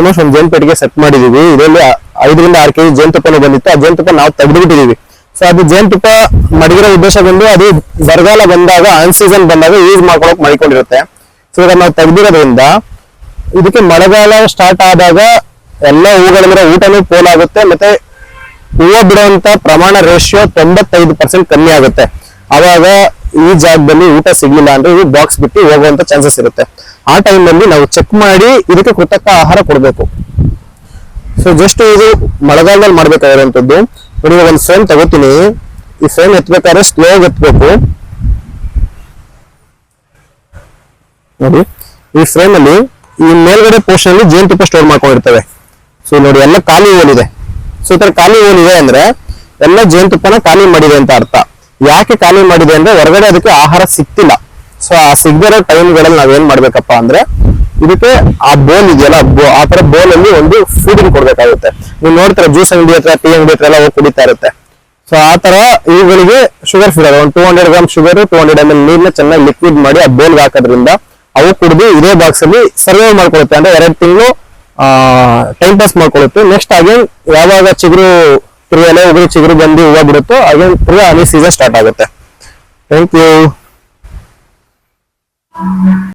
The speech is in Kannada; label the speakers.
Speaker 1: ಆಲ್ಮೋಸ್ಟ್ ಒಂದು ಜೇನುಪೆಟ್ಟಿಗೆ ಸೆಟ್ ಮಾಡಿದೀವಿ. ಇದರಲ್ಲಿ ಐದರಿಂದ ಆರು ಕೆಜಿ ಜೇನುತುಪ್ಪನ ಬಂದಿತ್ತು. ಆ ಜೇನುತುಪ್ಪ ನಾವು ತೆಗೆದುಬಿಟ್ಟಿದೀವಿ. ಸೊ ಅದು ಜೇನುತುಪ್ಪ ಮಡಗಿರೋ ಉದ್ದೇಶ ಬಂದು ಅದು ಬರಗಾಲ ಬಂದಾಗ ಆನ್ ಸೀಸನ್ ಬಂದಾಗ ಯೂಸ್ ಮಾಡ್ಕೊಳಕ್ ಮಾಡಿಕೊಂಡಿರುತ್ತೆ. ಸೊ ಇದನ್ನ ನಾವು ತೆಗೆದಿರೋದ್ರಿಂದ ಇದಕ್ಕೆ ಮಳೆಗಾಲ ಸ್ಟಾರ್ಟ್ ಆದಾಗ ಎಲ್ಲ ಹೂಗಳಿಂದ ಊಟನೂ ಪೋಲಾಗುತ್ತೆ ಮತ್ತೆ ಹೂವು ಬಿಡುವಂತ ಪ್ರಮಾಣ ರೇಷಿಯೋ ತೊಂಬತ್ತೈದು ಪರ್ಸೆಂಟ್ ಕಮ್ಮಿ ಆಗುತ್ತೆ. ಅವಾಗ ಈ ಜಾಗದಲ್ಲಿ ಊಟ ಸಿಗ್ಲಿಲ್ಲ ಅಂದ್ರೆ ಈ ಬಾಕ್ಸ್ ಬಿಟ್ಟು ಹೋಗುವಂತ ಚಾನ್ಸಸ್ ಇರುತ್ತೆ. ಆ ಟೈಮ್ನಲ್ಲಿ ನಾವು ಚೆಕ್ ಮಾಡಿ ಇದಕ್ಕೆ ಕೃತಕ ಆಹಾರ ಕೊಡಬೇಕು. ಸೊ ಜಸ್ಟ್ ಇದು ಮಳೆಗಾಲದಲ್ಲಿ ಮಾಡ್ಬೇಕಾಗಿರುವಂತದ್ದು. ನೋಡಿ ಒಂದು ಫ್ರೇಮ್ ತಗೋತೀನಿ. ಈ ಫ್ರೇಮ್ ಎತ್ಬೇಕಾದ್ರೆ ಸ್ಲೋ ಎತ್ಬೇಕು. ನೋಡಿ, ಈ ಫ್ರೇಮ್ ಅಲ್ಲಿ ಈ ಮೇಲ್ಗಡೆ ಪೋರ್ಷನ್ ಅಲ್ಲಿ ಜೇನುತುಪ್ಪ ಸ್ಟೋರ್ ಮಾಡ್ಕೊಂಡಿರ್ತವೆ. ಸೊ ನೋಡಿ, ಎಲ್ಲ ಖಾಲಿ ಏನಿದೆ ಸೊ ಈ ತರ ಖಾಲಿ ಏನಿದೆ ಅಂದ್ರೆ ಎಲ್ಲ ಜೇನುತುಪ್ಪನ ಖಾಲಿ ಮಾಡಿದೆ ಅಂತ ಅರ್ಥ. ಯಾಕೆ ಖಾಲಿ ಮಾಡಿದೆ ಅಂದ್ರೆ ಹೊರಗಡೆ ಅದಕ್ಕೆ ಆಹಾರ ಸಿಕ್ತಿಲ್ಲ ಸೊ ಆ ಸಿಗದಿರೋ ಟೈಮ್ಗಳಲ್ಲಿ ನಾವೇನ್ ಮಾಡ್ಬೇಕಪ್ಪ ಅಂದ್ರೆ ಇದಕ್ಕೆ ಆ ಬೋಲ್ ಇದೆಯಲ್ಲ ಆ ತರ ಬೋಲ್ ಅಲ್ಲಿ ಒಂದು ಫೀಡಿಂಗ್ ಕೊಡ್ಬೇಕಾಗುತ್ತೆ. ನೀವು ನೋಡ್ತಾರೆ ಜ್ಯೂಸ್ ಅಂಗಡಿ ಹತ್ರ ಟೀ ಅಂಗಡಿ ಹತ್ರ ಎಲ್ಲ ಹೋಗಿ ಕುಡಿತಾ ಇರುತ್ತೆ. ಸೊ ಆ ತರ ಇವುಗಳಿಗೆ ಶುಗರ್ ಫೀಡರ್ ಒಂದು two hundred gram sugar two hundred M L ನೀರ್ನ ಚೆನ್ನಾಗಿ ಲಿಕ್ವಿಡ್ ಮಾಡಿ ಆ ಬೋಲ್ಗೆ ಹಾಕೋದ್ರಿಂದ ಅವು ಕುಡಿದು ಇದೇ ಬಾಕ್ಸ್ ಅಲ್ಲಿ ಸರ್ವೈವ್ ಮಾಡ್ಕೊಳ್ಳುತ್ತೆ ಅಂದ್ರೆ ಎರಡು ತಿಂಗಳು ಟೈಮ್ ಪಾಸ್ ಮಾಡ್ಕೊಳ್ಳುತ್ತೆ ನೆಕ್ಸ್ಟ್ ಆಗೇನ್ ಯಾವಾಗ ಚಿಗುರು ತಿರುಗಿ ಎಲೆ ಉಗುರು ಚಿಗುರು ಬಂದು ಹೂವು ಬಿಡುತ್ತೋ, ಹಾಗೆ ತಿರ್ಗಾ ಅಲ್ಲಿ ಸೀಸನ್ ಸ್ಟಾರ್ಟ್ ಆಗುತ್ತೆ. Thank you